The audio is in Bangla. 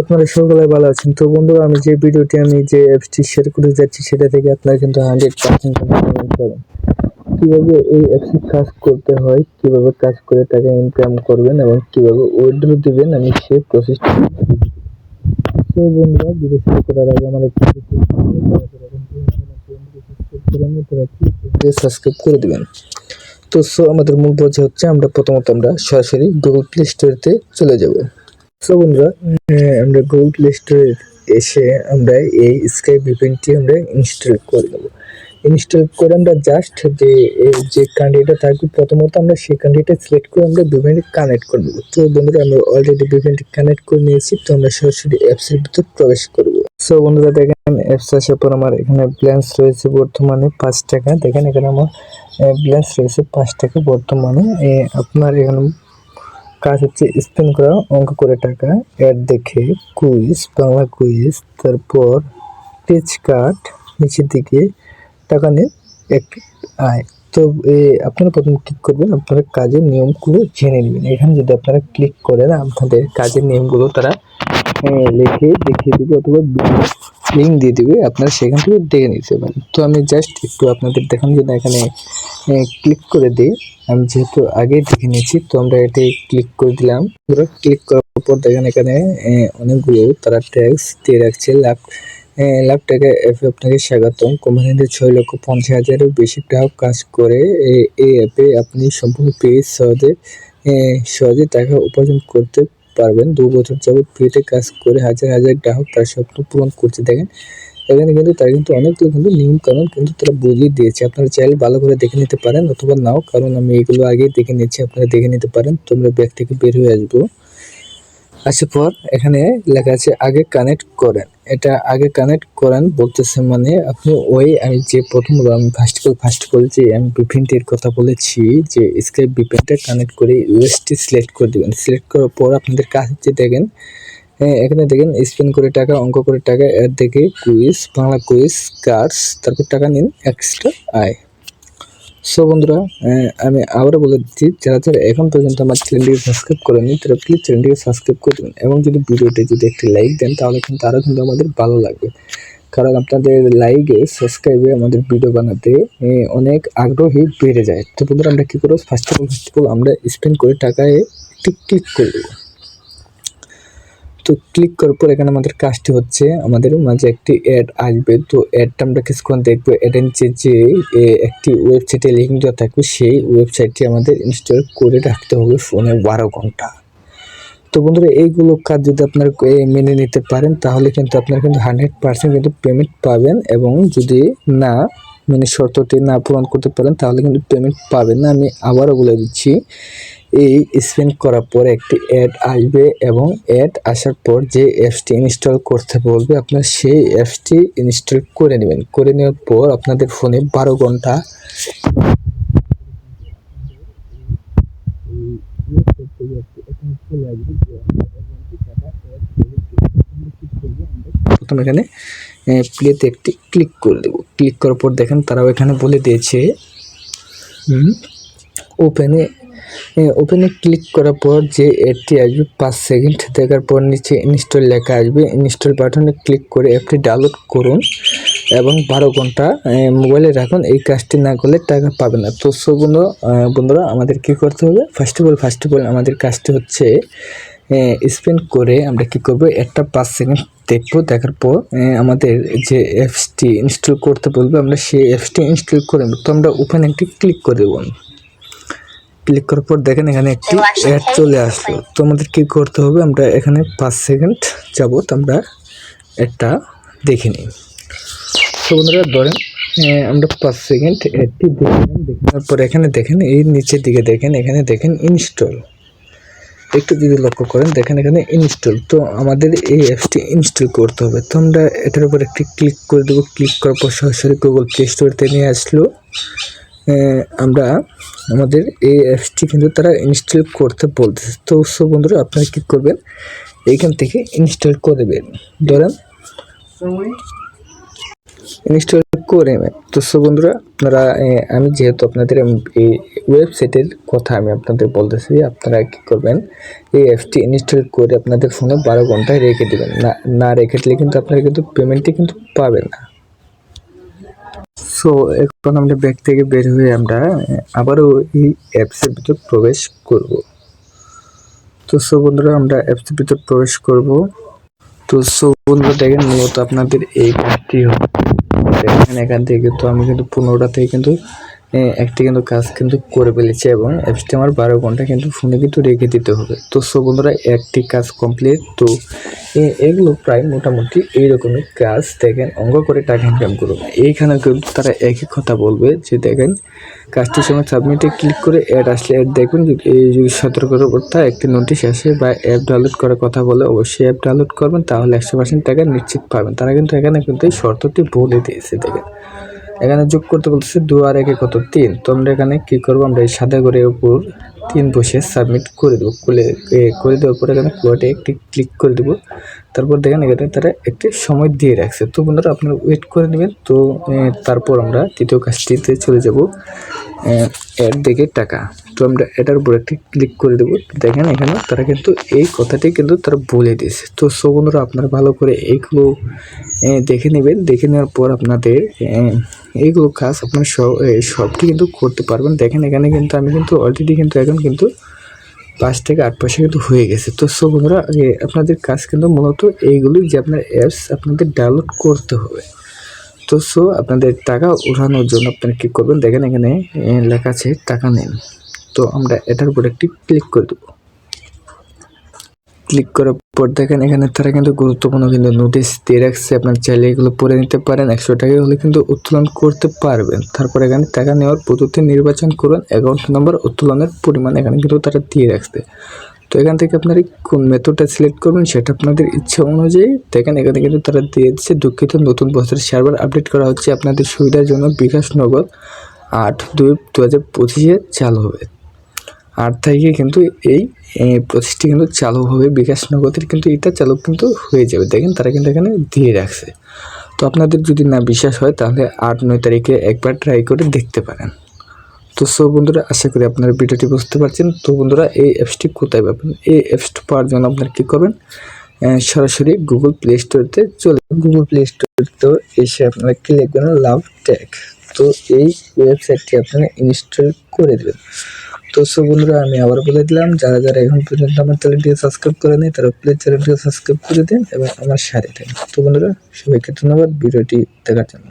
আপনারা সকলে ভালো আছেন। তো বন্ধুরা, আমি যে ভিডিওটি, আমি যে অ্যাপসটি শেয়ার করতে যাচ্ছি, সেটা থেকে আপনারা কিন্তু হান্ড্রেড পার্সেন্ট পাবেন কীভাবে এই অ্যাপসে কাজ করতে হয়, কীভাবে কাজ করে টাকা ইনকাম করবেন এবং কীভাবে উইথড্র দিবেন, আমি সেই প্রসেসটা তো বন্ধুরা শুরু করার আগে আমার একটি সাবস্ক্রাইব করে দিবেন। তো সো আমাদের মূল পর্যায়ে হচ্ছে, আমরা প্রথমত আমরা সরাসরি গুগল প্লে স্টোরেতে চলে যাব। সো বন্ধুরা আমরা গুগল প্লে স্টোরে এসে আমরা এই স্কাই ভিপিএনটি আমরা ইনস্টল করে নেব। ইনস্টল করে আমরা জাস্ট যে যে কান্ট্রিটা থাকবে, প্রথমত আমরা সেই কান্ট্রিটা সিলেক্ট করে আমরা ভিপিএনটি কানেক্ট করে নেব। তো, বন্ধুরা, আমরা অলরেডি ভিপিএনটি কানেক্ট করে নিয়েছি, তো আমরা সরাসরি অ্যাপসের ভিতর প্রবেশ করব। সো বন্ধুরা, দেখেন অ্যাপস আসার পর আমার এখানে ব্যালেন্স রয়েছে বর্তমানে পাঁচ টাকা। দেখেন, এখানে আমার ব্যালেন্স রয়েছে পাঁচ টাকা বর্তমানে। আপনার এখানে কাজ হচ্ছে স্পেন করা অঙ্ক করে টাকা অ্যাড দেখে কুইজ বাংলা কুইজ তারপর টেচ কার্ড নিচের দিকে টাকা নিয়ে এক আয়। তো আপনারা প্রথম ক্লিক করবেন, আপনারা কাজের নিয়মগুলো জেনে নেবেন। এখানে যদি আপনারা ক্লিক করেন, আপনাদের কাজের নিয়মগুলো তারা লিখে দেখিয়ে দিবে অথবা লিঙ্ক দিয়ে দিবে আপনারা সেখান থেকে দেখে নিতে পারেন তো আমি জাস্ট একটু আপনাদের দেখানোর জন্য এখানে ক্লিক করে দিই। আমি যেহেতু আগে দেখে নিয়েছি তো আমরা এটি ক্লিক করে দিলাম। ক্লিক করার পর দেখেন এখানে অনেকগুলো তারা ট্যাক্স দিয়ে রাখছে। আহ, লাখ টাকা অ্যাপে আপনাকে স্বাগতম। কোম্পানিতে ছয় লক্ষ পঞ্চাশ হাজারেরও বেশি গ্রাহক কাজ করে। এই অ্যাপে আপনি সম্পূর্ণ পেজ সহজে সহজে টাকা উপার্জন করতে পারবেন। দু বছর যাবৎ ফ্রিতে কাজ করে হাজার হাজার গ্রাহক তার স্বপ্ন পূরণ করছে। দেখেন, এখানে কিন্তু তারা কিন্তু অনেকগুলো কিন্তু নিয়ম কারণ কিন্তু তারা বুঝিয়ে দিয়েছে। আপনারা চাইলে ভালো করে দেখে নিতে পারেন অথবা নাও, কারণ আমি এগুলো আগে দেখে নিচ্ছি আপনারা দেখে নিতে পারেন। তোমরা ব্যাগ থেকে বের হয়ে আসব। আসার পর এখানে লেখা আছে, আগে কানেক্ট করেন। এটা আগে কানেক্ট করেন, বলতেছে মানে আপনি ওই আমি যে প্রথম আমি ফার্স্ট কল ফার্স্ট কল যে আমি বিপিনটির কথা বলেছি, যে স্কাইপ বিপিনটা কানেক্ট করে ইউএসটি সিলেক্ট করে দেবেন। সিলেক্ট করার পর আপনাদের কাছে যে দেখেন হ্যাঁ এখানে দেখেন স্পেন করে টাকা, অঙ্ক করে টাকা, এর দেখে কুইজ বাংলা কুইজ কার্ডস তারপর টাকা নিন এক্সট্রা আয় সো বন্ধুরা আমি আবারও বলে দিচ্ছি, যারা যারা এখন পর্যন্ত আমার চ্যানেলটিকে সাবস্ক্রাইব করেনি তারা প্লিজ চ্যানেলটিকে সাবস্ক্রাইব করে দেবেন এবং যদি ভিডিওটি যদি একটি লাইক দেন, তাহলে কিন্তু আরও কিন্তু আমাদের ভালো লাগবে। কারণ আপনাদের লাইকে সাবস্ক্রাইবে আমাদের ভিডিও বানাতে অনেক আগ্রহী বেড়ে যায়। তো বন্ধুরা, আমরা কী করব? First of all first of all আমরা স্পেন্ড করে টাকায় একটি ক্লিক করে দেবো। তো ক্লিক করার পর এখানে আমাদের কাজটি হচ্ছে, আমাদের মাঝে একটি অ্যাড আসবে। তো অ্যাডটা আমরা কিছুক্ষণ দেখব। অ্যাডের নিচে যে একটি ওয়েবসাইটে লিঙ্ক দেওয়া থাকবে, সেই ওয়েবসাইটটি আমাদের ইনস্টল করে রাখতে হবে ফোনে বারো ঘণ্টা। তো বন্ধুরা, এইগুলো কাজ যদি আপনারা মেনে নিতে পারেন, তাহলে কিন্তু আপনারা কিন্তু হান্ড্রেড পার্সেন্ট কিন্তু পেমেন্ট পাবেন এবং যদি না মানে শর্তটি না পূরণ করতে পারেন, তাহলে কিন্তু পেমেন্ট পাবেন না। আমি আবারও বলে দিচ্ছি এই স্পেন্ড করার পর একটি অ্যাড আসবে এবং অ্যাড আসার পর যে অ্যাপসটি ইনস্টল করতে বলবে, আপনার সেই অ্যাপসটি ইনস্টল করে নেবেন। করে নেওয়ার পর আপনাদের ফোনে বারো ঘণ্টা প্রথম এখানে প্লেতে একটি ক্লিক করে দেবো। ক্লিক করার পর দেখেন তারাও এখানে বলে দিয়েছে ওপেনে ওপেনে ক্লিক করার পর যে অ্যাডটি আসবে, পাঁচ সেকেন্ড দেখার পর নিচে ইনস্টল লেখা আসবে। ইনস্টল বাটনে ক্লিক করে অ্যাপটি ডাউনলোড করুন এবং বারো ঘণ্টা মোবাইলে রাখুন। এই কাজটি না করলে টাকা পাবে না। তো সো বন্ধু বন্ধুরা, আমাদের কি করতে হবে? First of all first of all আমাদের কাজটি হচ্ছে স্পেন্ড করে আমরা কি করব? একটা পাঁচ সেকেন্ড দেখব। দেখার পর আমাদের যে অ্যাপসটি ইনস্টল করতে বলবে, আমরা সেই অ্যাপসটি ইনস্টল করে। তো আমরা ওপেন একটি ক্লিক করে দেবো। ক্লিক করার পর দেখেন এখানে একটি অ্যাড চলে আসলো। তো আমাদের কি করতে হবে? আমরা এখানে পাঁচ সেকেন্ড যাবত আমরা একটা দেখে নিই। তো বন্ধুরা ধরেন আমরা পাঁচ সেকেন্ড অ্যাডটি দেখলাম। দেখার পর এখানে দেখেন এই নিচের দিকে দেখেন এখানে দেখেন ইনস্টল একটু যদি লক্ষ্য করেন দেখেন এখানে ইনস্টল তো আমাদের এই অ্যাপসটি ইনস্টল করতে হবে। তো আমরা এটার উপর একটি ক্লিক করে দেবো। ক্লিক করার পর সরাসরি গুগল প্লে স্টোরতে নিয়ে আসলো। আমরা আমাদের এই অ্যাপসটি কিন্তু তারা ইনস্টল করতে বলতেছে। তো সব বন্ধুরা, আপনারা কী করবেন? এইখান থেকে ইনস্টল করে দেবেন ধরেন ইনস্টল করে নেবেন। তো সো বন্ধুরা, আপনারা আমি যেহেতু আপনাদের এই ওয়েবসাইটের কথা আমি আপনাদের বলতেছি, আপনারা কী করবেন? এই অ্যাপসটি ইনস্টল করে আপনাদের ফোনে বারো ঘন্টায় রেখে দেবেন। না না রেখে দিলে কিন্তু আপনারা কিন্তু পেমেন্টটি কিন্তু পাবেন না। সো এখন আমরা ব্যাগ থেকে বের হয়ে আমরা আবারও এই অ্যাপসের ভিতর প্রবেশ করব। তো সো বন্ধুরা, আমরা অ্যাপসের ভিতর প্রবেশ করব। তো সো বন্ধুরা, দেখেন, মূলত আপনাদের এই হবে দেখেন, এখান থেকে তো আমি কিন্তু পনেরোটা থেকে কিন্তু একটি কিন্তু কাজ কিন্তু করে ফেলেছি এবং অ্যাপসটি আমার বারো ঘণ্টা কিন্তু ফোনে কিন্তু রেখে দিতে হবে। তো সো বন্ধুরা, একটি কাজ কমপ্লিট তো এগুলো প্রায় মোটামুটি এইরকমই কাজ। দেখেন অঙ্গ করে টাকা ইনকাম করুন। এইখানে কিন্তু তারা একই কথা বলবে যে, দেখেন, কাজটির সময় সাবমিটে ক্লিক করে অ্যাড আসলে অ্যাড দেখবেন যদি এই যদি সতর্কতা একটি নোটিশ আসে বা অ্যাপ ডাউনলোড করার কথা বলে, অবশ্যই অ্যাপ ডাউনলোড করবেন। তাহলে একশো পার্সেন্ট টাকা নিশ্চিত পাবেন। তারা কিন্তু এখানে কিন্তু এই শর্তটি বলে দিয়েছে, দেখেন। এখানে যোগ করতে বলতেছে দু আর একে কত? তিন। তো আমরা এখানে কি করব? আমরা এই সাদা করে উপর তিন বসে সাবমিট করে দেবো। খুলে করে দেওয়ার পরে এখানে কোয়াটে একটি ক্লিক করে দেবো। তারপর দেখেন এখানে তারা একটি সময় দিয়ে রাখছে। তো বন্ধুরা, আপনারা ওয়েট করে নেবেন। তো তারপর আমরা তৃতীয় কাজটিতে চলে যাব। এর দিকে টাকা। তো আমরা এটার উপর একটি ক্লিক করে দেবো। দেখেন এখানে তারা কিন্তু এই কথাটি কিন্তু তারা বলে দিয়েছে। তো সো বন্ধুরা, আপনারা ভালো করে এইগুলো দেখে নেবেন। দেখে নেওয়ার পর আপনাদের এইগুলো কাজ আপনার সব সবটি কিন্তু করতে পারবেন। দেখেন এখানে কিন্তু আমি কিন্তু অলরেডি কিন্তু এখন কিন্তু পাঁচ থেকে আট পয়সা কিন্তু হয়ে গেছে। তো সো বন্ধুরা আপনাদের কাজ কিন্তু মূলত এইগুলি যে আপনার অ্যাপস আপনাদের ডাউনলোড করতে হবে। তো সো আপনাদের টাকা উঠানোর জন্য আপনারা কী করবেন? দেখেন এখানে লেখা আছে, টাকা নেন। তো আমরা এটার উপর একটি ক্লিক করে দেবো। ক্লিক করার পর দেখেন এখানে তারা কিন্তু গুরুত্বপূর্ণ কিন্তু নোটিশ দিয়ে রাখছে। আপনার চাইলে এগুলো পড়ে নিতে পারেন। একশো টাকা হলে কিন্তু উত্তোলন করতে পারবেন। তারপর এখানে টাকা নেওয়ার পদ্ধতি নির্বাচন করুন। অ্যাকাউন্ট নম্বর উত্তোলনের পরিমাণ এখানে কিন্তু তারা দিয়ে রাখছে। তো এখান থেকে আপনারা কোন মেথডটা সিলেক্ট করবেন সেটা আপনাদের ইচ্ছা অনুযায়ী। দেখেন এখানে কিন্তু তারা দিয়ে দিচ্ছে, দুঃখিত, নতুন বছরের সার্ভার আপডেট করা হচ্ছে, আপনাদের সুবিধার জন্য বিকাশ নগদ আট দুই দু হাজার পঁচিশে চালু হবে। আট তারিখে কিন্তু এই এই প্রসেসটি কিন্তু চালু হবে, বিকাশ নগদের কিন্তু এটা চালু কিন্তু হয়ে যাবে। দেখেন, তারা কিন্তু এখানে দিয়ে রাখছে। তো আপনাদের যদি না বিশ্বাস হয়, তাহলে আট নয় তারিখে একবার ট্রাই করে দেখতে পারেন। তো সো বন্ধুরা, আশা করি আপনারা ভিডিওটি বুঝতে পারছেন। তো বন্ধুরা, এই অ্যাপসটি কোথায় পাবেন? এই অ্যাপসটি পাওয়ার জন্য আপনারা কী করবেন? সরাসরি গুগল প্লে স্টোরতে চলে গুগল প্লে স্টোরতে এসে আপনারা কি লিখবেন? লাভ ট্যাগ তো এই ওয়েবসাইটটি আপনারা ইনস্টল করে দেবেন। তো সো বন্ধুরা, আমি আবার বলে দিলাম, যারা যারা এখন পর্যন্ত আমার চ্যানেলটিকে সাবস্ক্রাইব করে নেই তারা প্লিজ চ্যানেলটিকে সাবস্ক্রাইব করে দিন এবং আমার সাথে থাকুন। তো বন্ধুরা, সবাইকে ধন্যবাদ ভিডিওটি দেখার জন্য।